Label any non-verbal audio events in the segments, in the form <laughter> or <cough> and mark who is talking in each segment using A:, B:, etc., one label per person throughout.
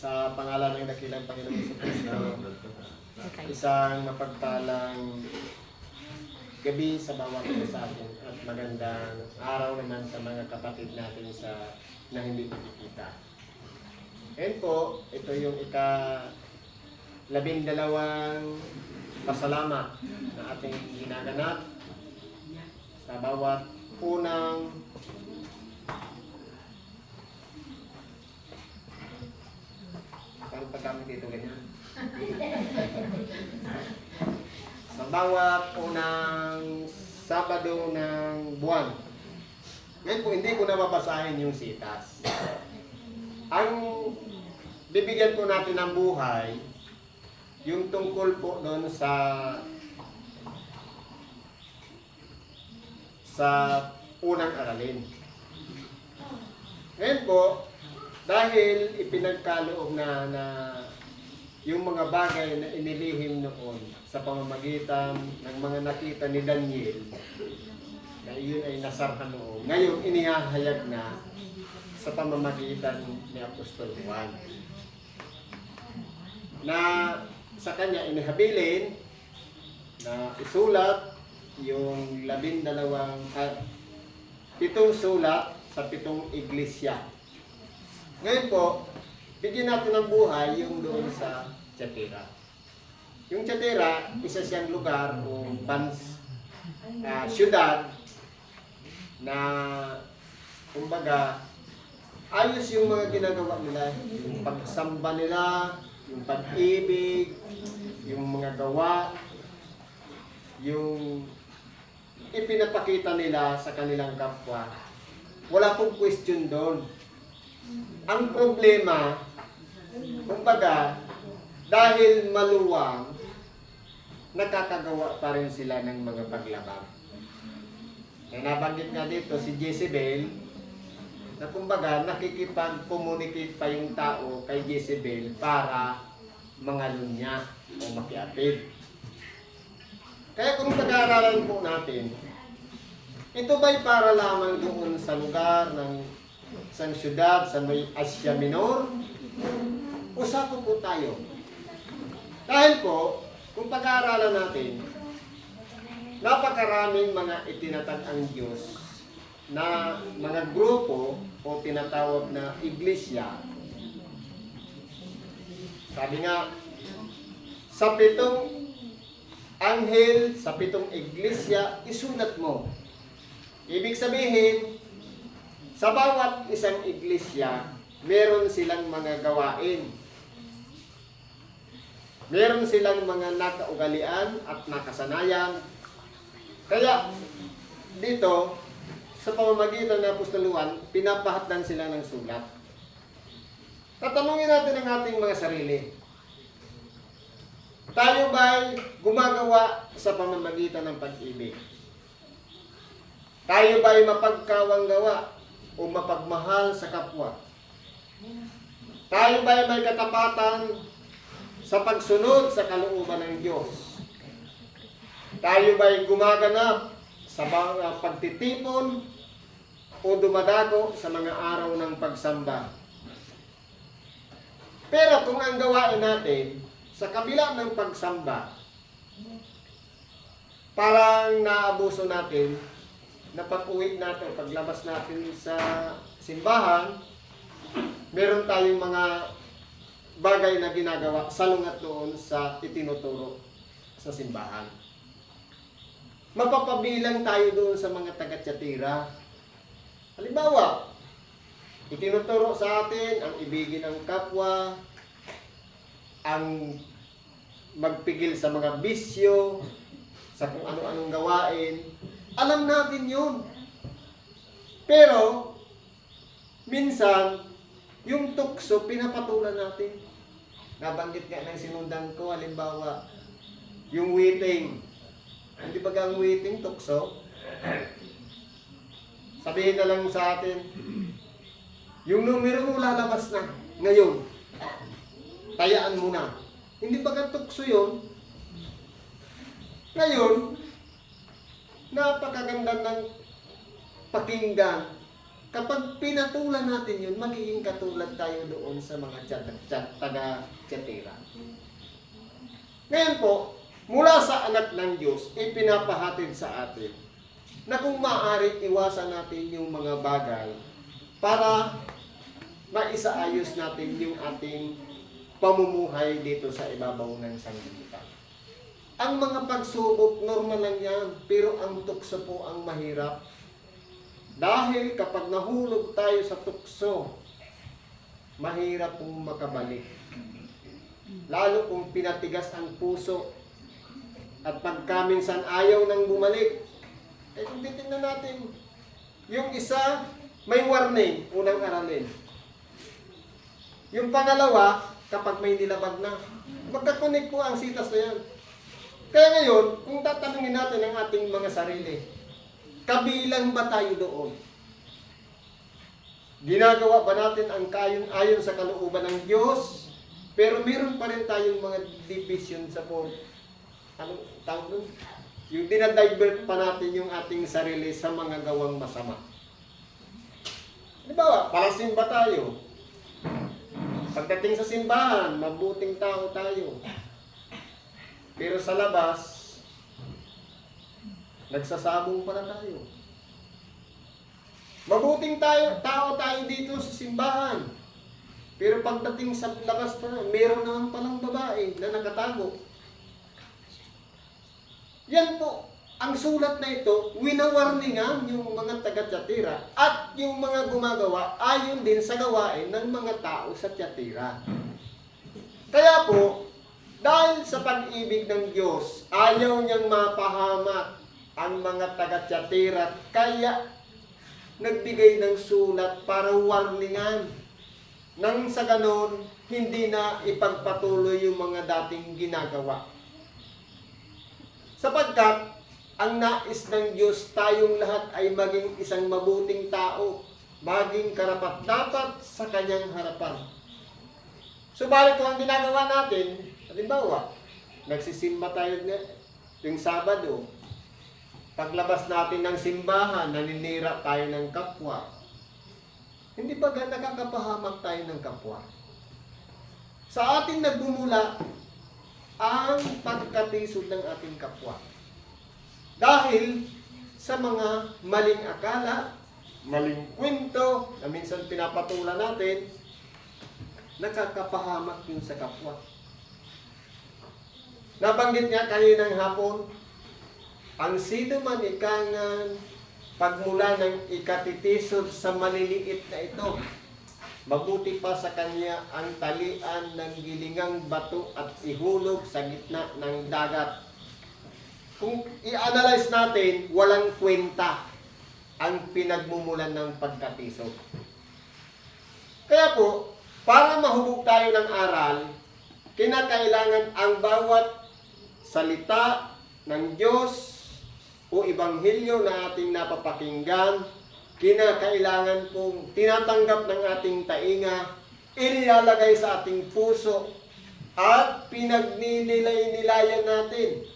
A: Sa pangalan ng dakilang Panginoon Hesus Kristo, isang mapagpalang gabi sa bawat isa sa atin at magandang araw naman sa mga kapatid natin sa na hindi nakikita. Ngayon po, ito yung ika labindalawang pasalamat na ating ginaganap sa bawat unang Paano pagkamit dito ganyan? <laughs> sa bawat unang Sabado ng buwan. Ngayon po, hindi ko na mabasahin yung sitas. Ang bibigyan po natin ng buhay, yung tungkol po doon sa sa unang aralin. Ngayon po, dahil ipinagkaloob na na yung mga bagay na inilihim noon sa pamamagitan ng mga nakita ni Daniel na iyon ay nasarhan noon. Ngayon, inihahayag na sa pamamagitan ni Apostol Juan na sa kanya inihabilin na isulat yung labindalawang at pitong sulat sa pitong iglesia. Ngayon po, bigyan natin ng buhay yung doon sa Chatera. Yung Chatera, isa siyang lugar o bans, ah, syudad na kumbaga ayos yung mga ginagawa nila, yung pagsamba nila, yung pag-ibig, yung mga gawa, yung ipinapakita nila sa kanilang kapwa. Wala pong question doon. Ang problema, kumbaga, dahil maluwang, nakakagawa pa rin sila ng mga paglabag. Na nabanggit nga dito si Jezebel, na kumbaga nakikipag-communicate pa yung tao kay Jezebel para mangalun niya o makiapid. Kaya kung pag-aaralan po natin, ito ba'y para lamang doon sa lugar ng isang syudad sa may Asia Minor? Usapan po tayo. Dahil po, kung pag-aaralan natin, napakaraming mga itinatag ang Diyos na mga grupo o tinatawag na iglesia. Sabi nga, sa pitong anghel, sa pitong iglesia, isulat mo. Ibig sabihin, sa bawat isang iglesia, meron silang mga gawain. Meron silang mga nakaugalian at nakasanayan. Kaya, dito, sa pamamagitan ng apostoluan, pinapahatdan sila ng sulat. Tatanungin natin ang ating mga sarili. Tayo ba'y gumagawa sa pamamagitan ng pag-ibig? Tayo ba'y mapagkawang gawa o mapagmahal sa kapwa? Tayo ba'y may katapatan sa pagsunod sa kalooban ng Diyos? Tayo ba'y gumaganap sa pagtitipon o dumadago sa mga araw ng pagsamba? Pero kung ang gawain natin sa kabila ng pagsamba, parang naabuso natin na natin, paglabas natin sa simbahan, meron tayong mga bagay na ginagawa salungat doon sa itinuturo sa simbahan. Mapapabilang tayo doon sa mga taga-tiyatira. Halimbawa, itinuturo sa atin ang ibigin ng kapwa, ang magpigil sa mga bisyo, sa kung ano-anong gawain. Alam natin yun. Pero, minsan, yung tukso, pinapatulan natin. Nabanggit nga ng sinundan ko, halimbawa, yung waiting. Hindi ba ang waiting, tukso? Sabihin na lang sa atin, yung numero mo lalabas na ngayon. Tayaan mo na. Hindi ba tukso yun? Ngayon, napakaganda ng pakinggan kapag pinatulan natin yun, magiging katulad tayo doon sa mga tiyat, taga-tiyatira. Ngayon po, mula sa anak ng Diyos, ipinapahatid sa atin na kung maaari iwasan natin yung mga bagay para maisaayos natin yung ating pamumuhay dito sa ibabaw ng sanglibutan. Ang mga pagsubok, normal lang yan, pero ang tukso po ang mahirap. Dahil kapag nahulog tayo sa tukso, mahirap pong makabalik. Lalo kung pinatigas ang puso at pagkaminsan ayaw nang bumalik. Eh kung titignan natin, yung isa may warning, unang aralin. Yung pangalawa, kapag may nilabag na, magkakonek po ang sitas na yan. Kaya ngayon, kung tatanungin natin ang ating mga sarili, kabilang ba tayo doon? Ginagawa ba natin ang kayon ayon sa kalooban ng Diyos? Pero meron pa rin tayong mga division sa po. Ano tawag doon? Yung dinadivert pa natin yung ating sarili sa mga gawang masama. Di ba? Parasimba tayo. Pagdating sa simbahan, mabuting tao tayo. Pero sa labas, nagsasabong pala tayo. Mabuting tayo, tao tayo dito sa simbahan. Pero pagdating sa labas pa, meron naman palang babae na nakatago. Yan po, ang sulat na ito, winawarningan yung mga taga-Tiyatira at yung mga gumagawa ayon din sa gawain ng mga tao sa Tiyatira. Kaya po, dahil sa pag-ibig ng Diyos, ayaw niyang mapahamak ang mga taga-Tiyatira, kaya nagbigay ng sulat para warningan. Nang sa ganon, hindi na ipagpatuloy yung mga dating ginagawa. Sapagkat, ang nais ng Diyos tayong lahat ay maging isang mabuting tao, maging karapat dapat sa kanyang harapan. Subalit kung ang ginagawa natin, halimbawa, nagsisimba tayo na, yung Sabado, paglabas natin ng simbahan, naninira tayo ng kapwa, hindi ba nakakapahamak tayo ng kapwa? Sa ating nagbumula ang pagkatisod ng ating kapwa. Dahil sa mga maling akala, maling kwento na minsan pinapatulan natin, nakakapahamak yun sa kapwa. Nabanggit nga kaninang hapon, ang sino man ikangan pagmula ng ikatitisod sa maliliit na ito, mabuti pa sa kanya ang talian ng gilingang bato at ihulog sa gitna ng dagat. Kung i-analyze natin, walang kwenta ang pinagmumulan ng pagkatisod. Kaya po, para mahubog tayo ng aral, kinakailangan ang bawat salita ng Diyos o ebanghelyo na ating napapakinggan, kinakailangan pong tinatanggap ng ating tainga, inilalagay sa ating puso, at pinagninilay-nilayan natin.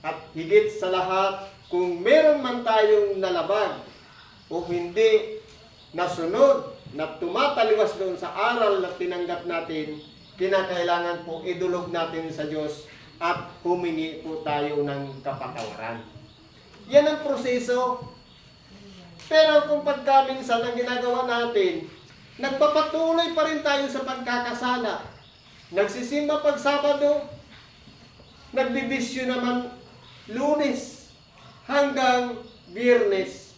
A: At higit sa lahat, kung meron man tayong nalabag o hindi nasunod na tumataliwas doon sa aral na tinanggap natin, kinakailangan po idulog natin sa Diyos at humingi po tayo ng kapatawaran. Yan ang proseso. Pero kung pagka minsan ang ginagawa natin, nagpapatuloy pa rin tayo sa pagkakasala. Nagsisimba pag Sabado, nagbibisyo naman lunes hanggang biyernes.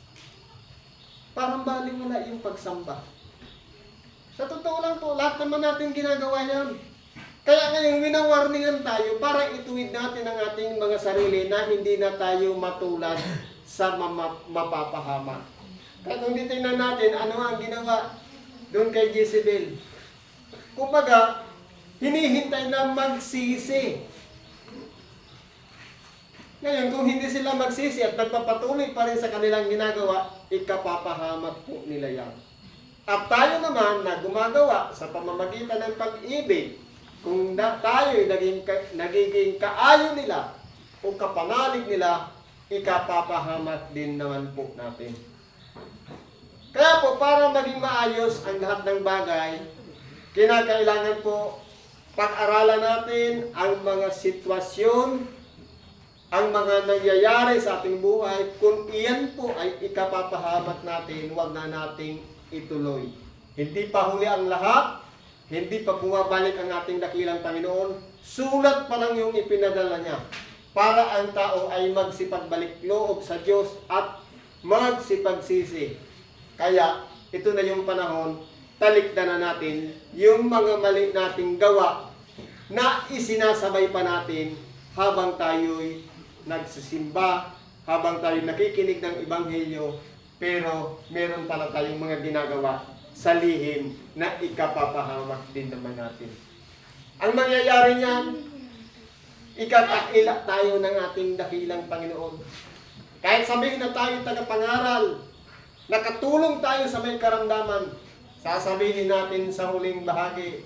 A: Parang baling wala yung pagsamba. Sa totoo lang po, lahat naman natin ginagawa yan. Kaya ngayon, winawarningan tayo para ituwid natin ang ating mga sarili na hindi na tayo matulad sa mapapahama. Kaya kung titingnan natin, ano ang ginawa doon kay Jezebel? Kumbaga, hinihintay na magsisi. Ngayon, kung hindi sila magsisi at nagpapatuloy pa rin sa kanilang ginagawa, ikapapahamak po nila yan. At tayo naman na gumagawa sa pamamagitan ng pag-ibig, kung na, tayo naging, nagiging kaayo nila o kapanalig nila, ikapapahamak din naman po natin. Kaya po, para maging maayos ang lahat ng bagay, kinakailangan po pag-aralan natin ang mga sitwasyon, ang mga nangyayari sa ating buhay. Kung iyan po ay ikapapahamak natin, huwag na nating ituloy. Hindi pa huli ang lahat, hindi pa bumabalik ang ating dakilang Panginoon, sulat pa lang yung ipinadala niya para ang tao ay magsipagbalik loob sa Diyos at magsipagsisi. Kaya ito na yung panahon, talikdan na natin yung mga mali nating gawa na isinasabay pa natin habang tayo'y nagsisimba, habang tayo nakikinig ng Ebanghelyo, pero meron pala tayong mga ginagawa sa lihim na ikapapahamak din naman natin. Ang mangyayari niyan, ikakaila tayo ng ating dakilang Panginoon. Kahit sabihin na tayo tagapangaral, nakatulong tayo sa may karamdaman, sasabihin natin sa huling bahagi,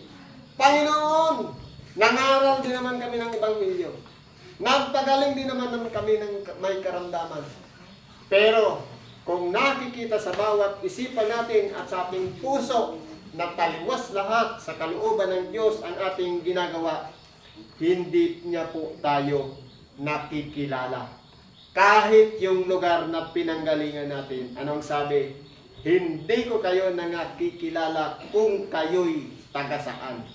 A: Panginoon, nangaral din naman kami ng Ebanghelyo. Nagpagaling din naman naman kami ng may karamdaman. Pero, kung nakikita sa bawat isipan natin at sa ating puso na lahat sa kalooban ng Diyos ang ating ginagawa, hindi niya po tayo nakikilala. Kahit yung lugar na pinanggalingan natin, anong sabi? Hindi ko kayo nakikilala kung kayo'y taga saan.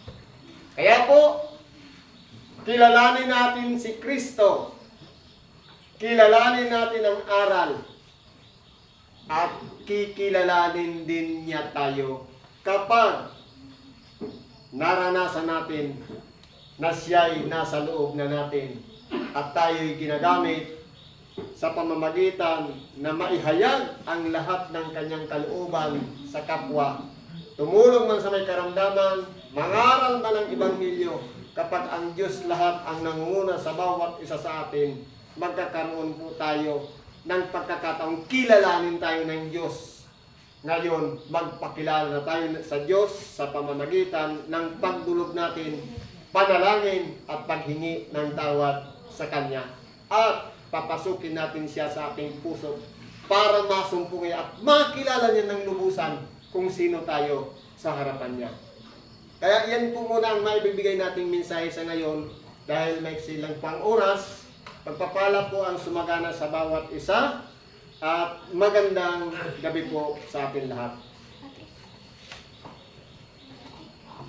A: Kaya po, kilalanin natin si Kristo. Kilalanin natin ang aral. At kikilalanin din niya tayo kapag naranasan natin na siya'y nasa loob na natin at tayo'y ginagamit sa pamamagitan na maihayag ang lahat ng kanyang kalooban sa kapwa. Tumulong man sa may karamdaman, mangaral man ng Ebanghelyo, kapag ang Diyos lahat ang nangunguna sa bawat isa sa atin, magkakaroon po tayo ng pagkakataong kilalanin tayo ng Diyos. Ngayon, magpakilala na tayo sa Diyos sa pamamagitan ng pagdulog natin, panalangin at paghingi ng tawad sa Kanya. At papasukin natin siya sa ating puso para masumpungin at makilala niya ng lubusan kung sino tayo sa harapan niya. Kaya yan po muna ang maibibigay nating mensahe sa ngayon dahil may silang pang oras. Pagpapala po ang sumagana sa bawat isa at magandang gabi po sa atin lahat.